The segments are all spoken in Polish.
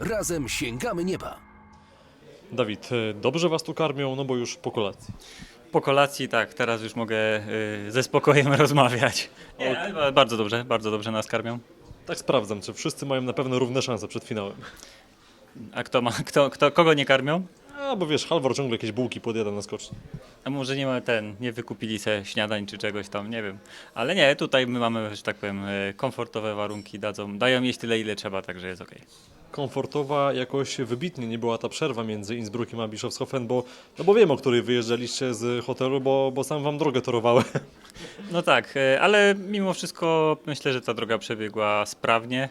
Razem sięgamy nieba! Dawid, e, dobrze was tu karmią, no bo już po kolacji. Po kolacji tak, teraz już mogę y, ze spokojem rozmawiać. Nie, ale bardzo dobrze, bardzo dobrze nas karmią. Tak sprawdzam, czy wszyscy mają na pewno równe szanse przed finałem. A kto ma, kto, kto, kogo nie karmią? A, bo wiesz, Halvor ciągle jakieś bułki podjada na skoczni. A może nie ma ten, nie wykupili se śniadań czy czegoś tam, nie wiem. Ale nie, tutaj my mamy, że tak powiem, y, komfortowe warunki, dadzą, dają jeść tyle ile trzeba, także jest okej. Komfortowa jakoś wybitnie nie była ta przerwa między Innsbruckiem a Bischofshofen, bo, no bo wiem, o której wyjeżdżaliście z hotelu, bo, bo sam wam drogę torowałem. No tak, y, ale mimo wszystko myślę, że ta droga przebiegła sprawnie.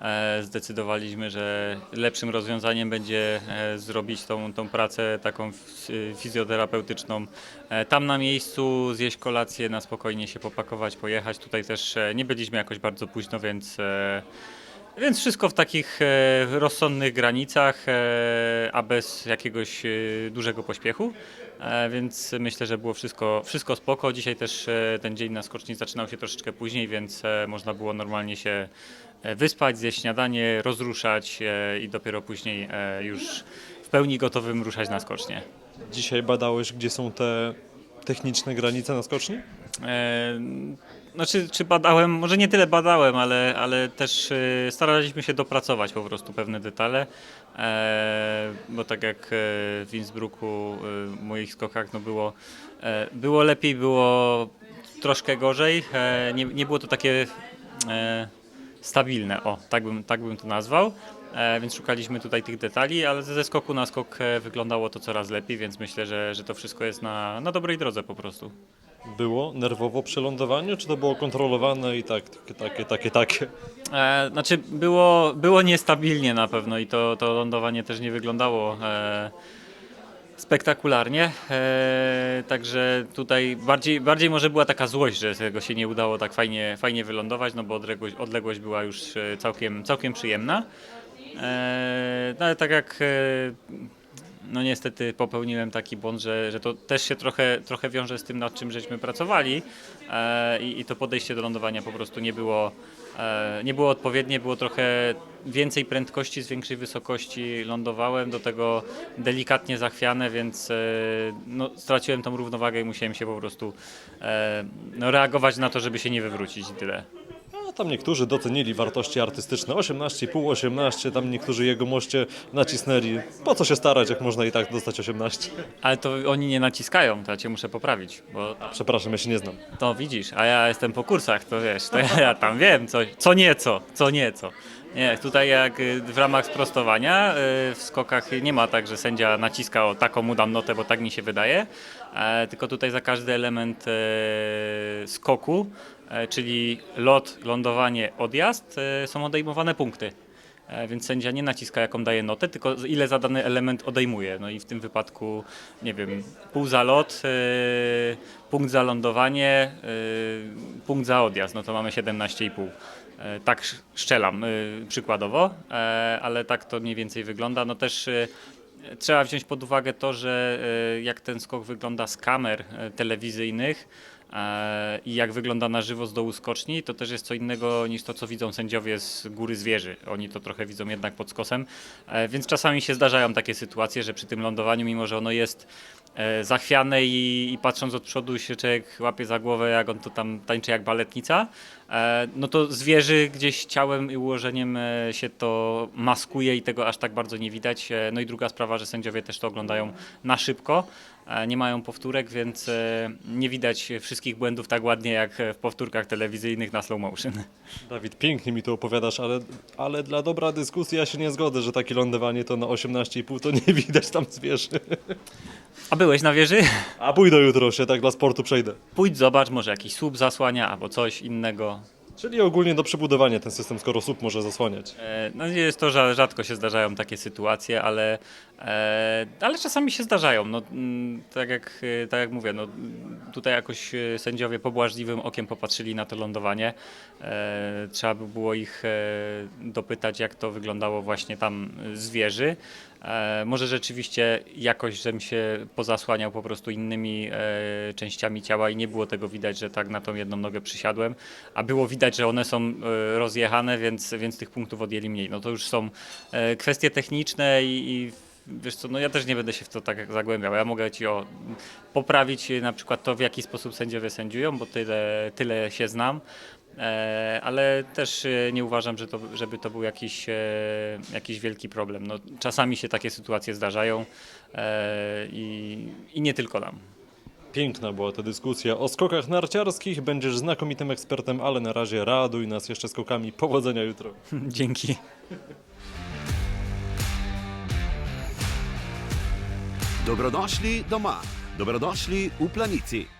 E, Zdecydowaliśmy, że lepszym rozwiązaniem będzie e, zrobić tą, tą pracę taką fizjoterapeutyczną e, tam na miejscu, zjeść kolację, na spokojnie się popakować, pojechać. Tutaj też e, nie byliśmy jakoś bardzo późno, więc, e, więc wszystko w takich e, rozsądnych granicach, e, a bez jakiegoś e, dużego pośpiechu. E, Więc myślę, że było wszystko, wszystko spoko. Dzisiaj też e, ten dzień na skoczni zaczynał się troszeczkę później, więc e, można było normalnie się e, wyspać, zjeść śniadanie, rozruszać e, i dopiero później e, już w pełni gotowym ruszać na skocznie. Dzisiaj badałeś, gdzie są te techniczne granice na skoczni? E, Znaczy, czy badałem, może nie tyle badałem, ale, ale też e, staraliśmy się dopracować po prostu pewne detale, e, bo tak jak w Innsbrucku w moich skokach no było, było lepiej, było troszkę gorzej, nie, nie było to takie stabilne, o, tak bym, tak bym to nazwał. Więc szukaliśmy tutaj tych detali, ale ze skoku na skok wyglądało to coraz lepiej, więc myślę, że, że to wszystko jest na, na dobrej drodze po prostu. Było nerwowo przy lądowaniu, czy to było kontrolowane i tak, takie, takie, takie? E, znaczy było, było niestabilnie na pewno i to, to lądowanie też nie wyglądało e, spektakularnie. E, także tutaj bardziej, bardziej może była taka złość, że tego się nie udało tak fajnie, fajnie wylądować, no bo odległość, odległość była już e, całkiem, całkiem przyjemna. E, no ale tak jak e, no niestety popełniłem taki błąd, że, że to też się trochę, trochę wiąże z tym, nad czym żeśmy pracowali e, i, i to podejście do lądowania po prostu nie było, e, nie było odpowiednie, było trochę więcej prędkości, z większej wysokości lądowałem, do tego delikatnie zachwiane, więc e, no, straciłem tą równowagę i musiałem się po prostu e, no, reagować na to, żeby się nie wywrócić i tyle. Tam niektórzy docenili wartości artystyczne. 18,5, 18, tam niektórzy jego moście nacisnęli. Po co się starać, jak można i tak dostać 18? Ale to oni nie naciskają, to ja cię muszę poprawić, bo Przepraszam, ja się nie znam. To widzisz, a ja jestem po kursach, to wiesz, to ja, ja tam wiem, co, co nieco, co nieco. Nie, tutaj jak y, w ramach sprostowania y, w skokach nie ma tak, że sędzia naciska o taką mu dam notę, bo tak mi się wydaje, e, tylko tutaj za każdy element e, skoku, czyli lot, lądowanie, odjazd, e, są odejmowane punkty. E, Więc sędzia nie naciska, jaką daje notę, tylko ile za dany element odejmuje. No i w tym wypadku, nie wiem, pół za lot, e, punkt za lądowanie, e, punkt za odjazd, no to mamy 17,5. E, Tak sz- szczelam e, przykładowo, e, ale tak to mniej więcej wygląda. No też e, trzeba wziąć pod uwagę to, że e, jak ten skok wygląda z kamer e, telewizyjnych, e, i jak wygląda na żywo z dołu skoczni, to też jest co innego niż to, co widzą sędziowie z góry zwierzy. Oni to trochę widzą jednak pod skosem, e, więc czasami się zdarzają takie sytuacje, że przy tym lądowaniu, mimo że ono jest e, zachwiane i, i patrząc od przodu się człowiek łapie za głowę, jak on to tam tańczy jak baletnica, e, no to zwierzy gdzieś ciałem i ułożeniem e, się to maskuje i tego aż tak bardzo nie widać. E, No i druga sprawa, że sędziowie też to oglądają na szybko, e, nie mają powtórek, więc e, nie widać wszystkich błędów tak ładnie jak w powtórkach telewizyjnych na slow motion. Dawid, pięknie mi to opowiadasz, ale, ale dla dobra dyskusji ja się nie zgodzę, że takie lądowanie to na 18,5 to nie widać tam zwierzy. A byłeś na wieży? A pójdę jutro się, tak dla sportu przejdę. Pójdź, zobacz, może jakiś słup zasłania albo coś innego. Czyli ogólnie do przebudowania ten system, skoro słup może zasłaniać. E, No jest to, że rzadko się zdarzają takie sytuacje, ale, e, ale czasami się zdarzają. No, mm, tak, jak, e, tak jak mówię, no, mm, tutaj jakoś e, sędziowie pobłażliwym okiem popatrzyli na to lądowanie. E, trzeba by było ich e, dopytać, jak to wyglądało właśnie tam z wieży. E, może rzeczywiście jakoś, żebym się pozasłaniał po prostu innymi e, częściami ciała i nie było tego widać, że tak na tą jedną nogę przysiadłem, a było widać, że one są e, rozjechane, więc, więc tych punktów odjęli mniej. No to już są kwestie techniczne i, i wiesz co, no ja też nie będę się w to tak zagłębiał. Ja mogę ci o, poprawić e, na przykład to, w jaki sposób sędziowie sędziują, bo tyle, tyle się znam. E, ale też e, nie uważam, że to, żeby to był jakiś, e, jakiś wielki problem. No, czasami się takie sytuacje zdarzają e, i, i nie tylko nam. Piękna była ta dyskusja o skokach narciarskich. Będziesz znakomitym ekspertem, ale na razie raduj nas jeszcze skokami. Powodzenia jutro. Dzięki. Dobrodošli doma, dobrodošli v planici.